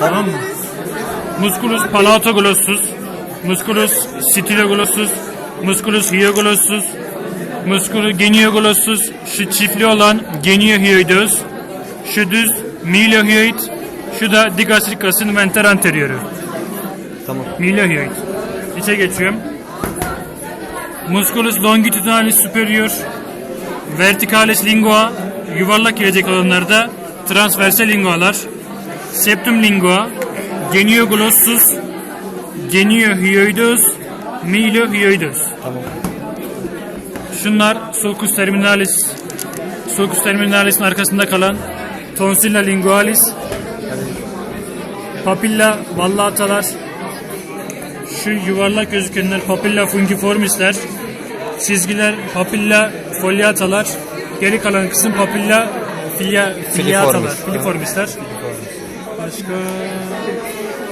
Tamam mı? Musculus palatoglossus, Musculus styloglossus, Musculus hyoglossus, Musculus genioglossus, şu çiftli olan geniohyoideus, şu düz miliohyoid, şu da digastricas'ın venter anterior'u. Tamam. Miliohyoid. İçe geçiyorum. Musculus longitudinalis superior, verticalis lingua, yuvarlak gelecek olanlarda transversal lingualar, septum lingua, genioglossus, geniohyoideus, miliohyoideus. Tamam. Şunlar sulcus terminalis, sulcus terminalis'in arkasında kalan tonsilla lingualis, papilla vallatalar, şu yuvarlak gözükenler papilla fungiformisler, çizgiler papilla foliatalar, geri kalan kısım papilla filia, filiatalar, Filiformis. filiformisler. Parce que